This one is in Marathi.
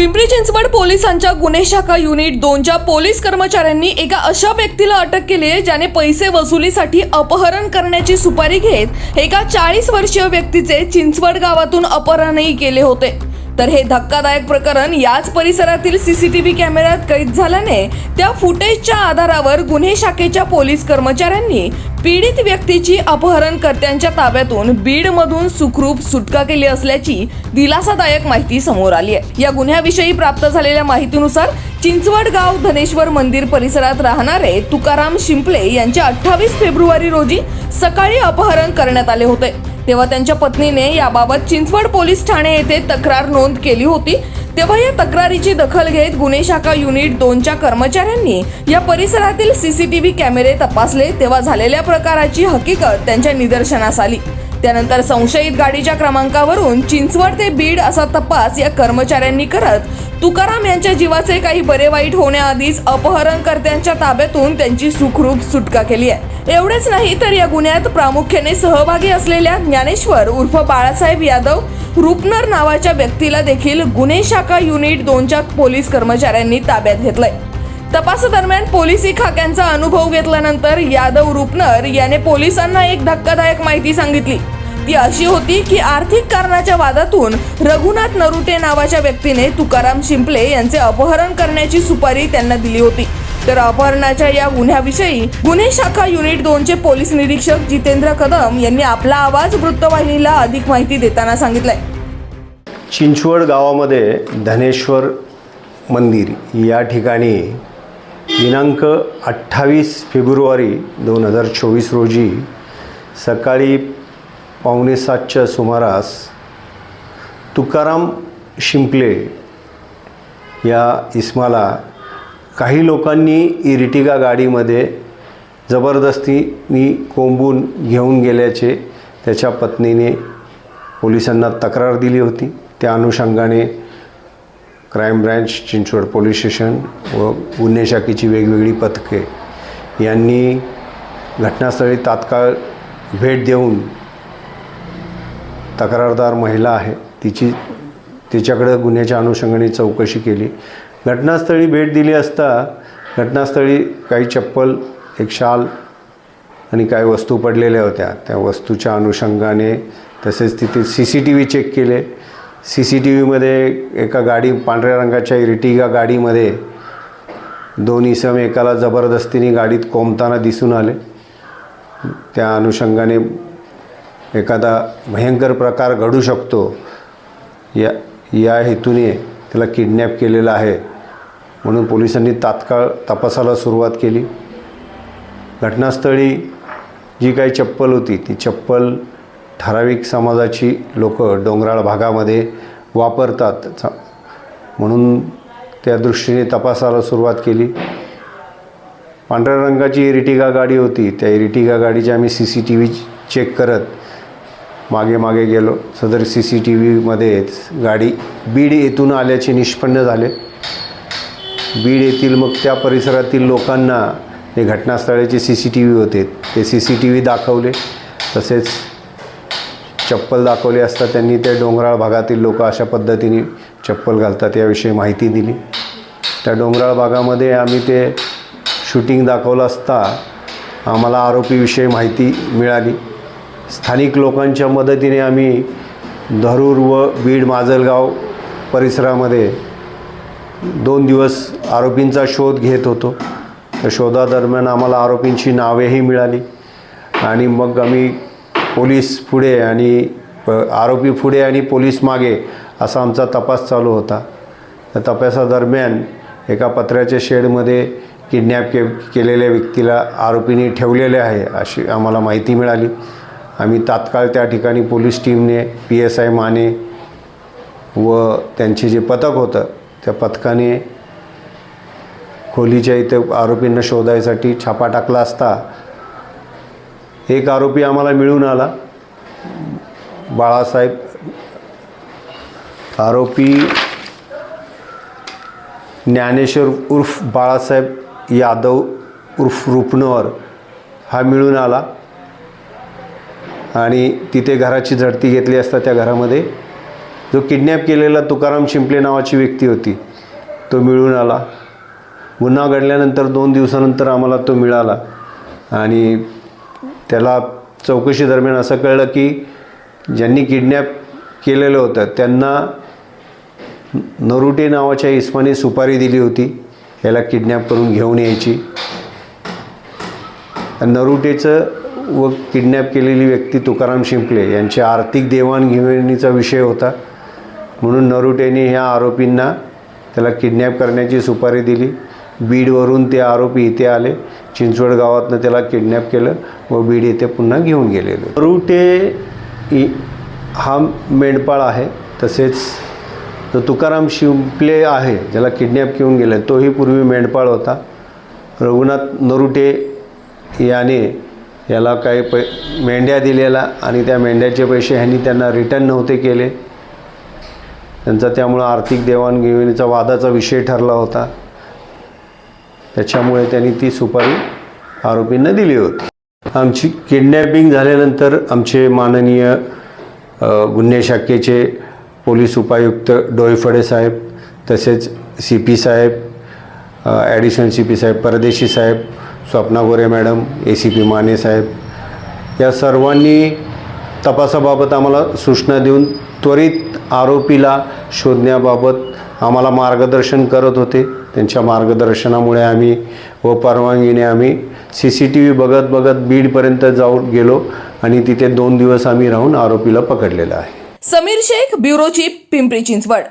पिंपरी चिंचवड पोलिसांच्या गुन्हे शाखा युनिट दोनच्या पोलीस कर्मचाऱ्यांनी एका अशा व्यक्तीला अटक केली आहे ज्याने पैसे वसुलीसाठी अपहरण करण्याची सुपारी घेत एका चाळीस वर्षीय व्यक्तीचे चिंचवड गावातून अपहरणही केले होते. तर हे धक्कादायक प्रकरण याच परिसरातील सीसीटीव्ही कॅमेऱ्यात कैद झाल्याने त्या फुटेजच्या आधारावर गुन्हे शाखेच्या पोलीस कर्मचाऱ्यांनी पीडित व्यक्तीची अपहरणकर्त्यांच्या ताब्यातून बीडमधून सुखरूप सुटका केली असल्याची दिलासादायक माहिती समोर आली आहे. या गुन्ह्याविषयी प्राप्त झालेल्या माहितीनुसार चिंचवड गाव धनेश्वर मंदिर परिसरात राहणारे तुकाराम शिंपले यांचे अठ्ठावीस फेब्रुवारी रोजी सकाळी अपहरण करण्यात आले होते. तेव्हा त्यांच्या पत्नीने याबाबत चिंचवड पोलीस ठाणे येथे तक्रार नोंद केली होती. तेव्हा या तक्रारीची दखल घेत गुन्हे शाखा युनिट दोनच्या कर्मचाऱ्यांनी या परिसरातील सीसीटीव्ही कॅमेरे तपासले. तेव्हा झालेल्या प्रकाराची हकीकत त्यांच्या निदर्शनास आली. त्यानंतर संशयित गाडीच्या क्रमांकावरून चिंचवड ते बीड असा तपास या कर्मचाऱ्यांनी करत तुकाराम यांच्या जीवाचे काही बरे वाईट होण्याआधीच अपहरणकर्त्यांच्या ताब्यातून त्यांची सुखरूप सुटका केली आहे. एवढेच नाही तर या गुन्ह्यात प्रामुख्याने सहभागी असलेल्या ज्ञानेश्वर उर्फ बाळासाहेब यादव रुपनर नावाच्या व्यक्तीला देखील गुन्हे शाखा युनिट दोनच्या पोलीस कर्मचाऱ्यांनी ताब्यात घेतलंय. तपासादरम्यान पोलिसी खाक्यांचा अनुभव घेतल्यानंतर यादव रुपनर याने पोलिसांना एक धक्कादायक माहिती सांगितली. ती अशी होती की आर्थिक कारणाच्या वादातून रघुनाथ नरुटे नावाच्या व्यक्तीने तुकाराम शिंपले यांचे अपहरण करण्याची सुपारी त्यांना दिली होती. तर अपहरणाच्या या गुन्ह्याविषयी गुन्हे शाखा युनिट दोनचे पोलीस निरीक्षक जितेंद्र कदम यांनी आपला आवाज वृत्तवाहिनीला अधिक माहिती देताना सांगितलंय. चिंचवड गावामध्ये धनेश्वर मंदिर या ठिकाणी दिनांक अठ्ठावीस फेब्रुवारी दोन हजार चोवीस रोजी सकाळी पावणे सातच्या सुमारास तुकाराम शिंपले या इस्माला काही लोकांनी इरिटिगा गाडीमध्ये जबरदस्तीनी कोंबून घेऊन गेल्याचे त्याच्या पत्नीने पोलिसांना तक्रार दिली होती. त्या अनुषंगाने crime branch Chinchwad police station व गुन्हे शाखेची वेगवेगळी पथके यांनी घटनास्थळी तात्काळ भेट देऊन तक्रारदार महिला आहे. तिची तिच्याकडं गुन्ह्याच्या अनुषंगाने चौकशी केली. घटनास्थळी भेट दिली असता घटनास्थळी काही चप्पल एक शाल आणि काही वस्तू पडलेल्या होत्या. त्या वस्तूच्या अनुषंगाने तसेच तिथे C C T V check केले. सी सी टी व्हीमध्ये एका गाडी पांढऱ्या रंगाच्या इर्टिगा गाडीमध्ये दोन इसम एकाला जबरदस्तीने गाडीत कोंबताना दिसून आले. त्या अनुषंगाने एखादा भयंकर प्रकार घडू शकतो. या या हेतूने त्याला किडनॅप केलेलं आहे. म्हणून पोलिसांनी तात्काळ तपासाला सुरुवात केली. घटनास्थळी जी काही चप्पल होती ती चप्पल ठराविक समाजाची लोक डोंगराळ भागामध्ये वापरतात. चा- म्हणून त्या दृष्टीने तपासाला सुरुवात केली. पांढऱ्या रंगाची इरिटिगा गाडी होती. त्या इरिटिगा गाडीची आम्ही C C T V check करत मागे मागे गेलो. सदर सी सी टी व्हीमध्ये गाडी बीड येथून आल्याचे निष्पन्न झाले. बीड येथील मग त्या परिसरातील लोकांना हे घटनास्थळाचे सी सी टी व्ही होते. ते सी सी टी व्ही दाखवले. तसेच चप्पल दाखवली असता त्यांनी त्या डोंगराळ भागातील लोक अशा पद्धतीने चप्पल घालतात याविषयी माहिती दिली. त्या डोंगराळ भागामध्ये आम्ही ते शूटिंग दाखवलं असता आम्हाला आरोपीविषयी माहिती मिळाली. स्थानिक लोकांच्या मदतीने आम्ही धरूर व बीड माजलगाव परिसरामध्ये दोन दिवस आरोपींचा शोध घेत होतो. त्या शोधादरम्यान आम्हाला आरोपींची नावेही मिळाली आणि मग आम्ही पोलीस पुढे आणि प- आरोपी पुढे आणि पोलीस मागे असा आमचा तपास चालू होता. त्या तपासादरम्यान एका पत्र्याच्या शेडमध्ये किडनॅप के केलेल्या व्यक्तीला आरोपीने ठेवलेले आहे अशी आम्हाला माहिती मिळाली. आम्ही तात्काळ त्या ठिकाणी पोलीस टीमने पी एस आय माने व त्यांचे जे पथक होतं त्या पथकाने खोलीच्या इथे आरोपींना शोधायसाठी छापा टाकला असता एक आरोपी आम्हाला मिळून आला. बाळासाहेब आरोपी ज्ञानेश्वर उर्फ बाळासाहेब यादव उर्फ रुपनवर हा मिळून आला. आणि तिथे घराची झडती घेतली असता त्या घरामध्ये. जो किडनॅप केलेला तुकाराम शिंपले नावाची व्यक्ती होती तो मिळून आला. गुन्हा घडल्यानंतर दोन दिवसानंतर आम्हाला तो मिळाला. आणि त्याला चौकशी दरम्यान असं कळलं की ज्यांनी किडनॅप केलेलं होतं त्यांना नरुटे नावाच्या इस्माने सुपारी दिली होती याला किडनॅप करून घेऊन यायची. नरुटेचं व किडनॅप केलेली व्यक्ती तुकाराम शिंपले यांच्या आर्थिक देवाणघेवाणीचा विषय होता. म्हणून नरुटेने ह्या आरोपींना त्याला किडनॅप करण्याची सुपारी दिली. बीडवरून ते आरोपी इथे आले. चिंचवड गावातनं त्याला किडनॅप केलं व बीड येथे पुन्हा घेऊन गेलेले नरुटे इ- हा मेंढपाळ आहे. तसेच जो तुकाराम शिंपले आहे ज्याला किडनॅप घेऊन गेले तोही पूर्वी मेंढपाळ होता. रघुनाथ नरुटे याने याला काही पै मेंढ्या दिलेला आणि त्या मेंढ्याचे पैसे ह्यांनी त्यांना रिटर्न नव्हते केले. त्यांचा त्यामुळं आर्थिक देवाणघेवाणीचा वादाचा विषय ठरला होता. त्याच्यामुळे त्यांनी ती सुपारी आरोपींना दिली होती. आमची किडनॅपिंग झाल्यानंतर आमचे माननीय गुन्हे शाखेचे पोलीस उपायुक्त डोईफडे साहेब तसेच सी पी साहेब ॲडिशनल सी पी साहेब परदेशी साहेब Swapna Gore madam A C P Mane साहेब या सर्वांनी तपासाबाबत आम्हाला सूचना देऊन त्वरित आरोपीला शोधण्याबाबत आम्हाला मार्गदर्शन करत होते. त्यांच्या मार्गदर्शनामुळे आम्ही व परवानगीने आम्ही सी सी टी व्ही बघत बघत बीडपर्यंत जाऊन गेलो आणि तिथे दोन दिवस आम्ही राहून आरोपीला पकडलेलं आहे. Samir Shaikh bureau chief Pimpri Chinchwad.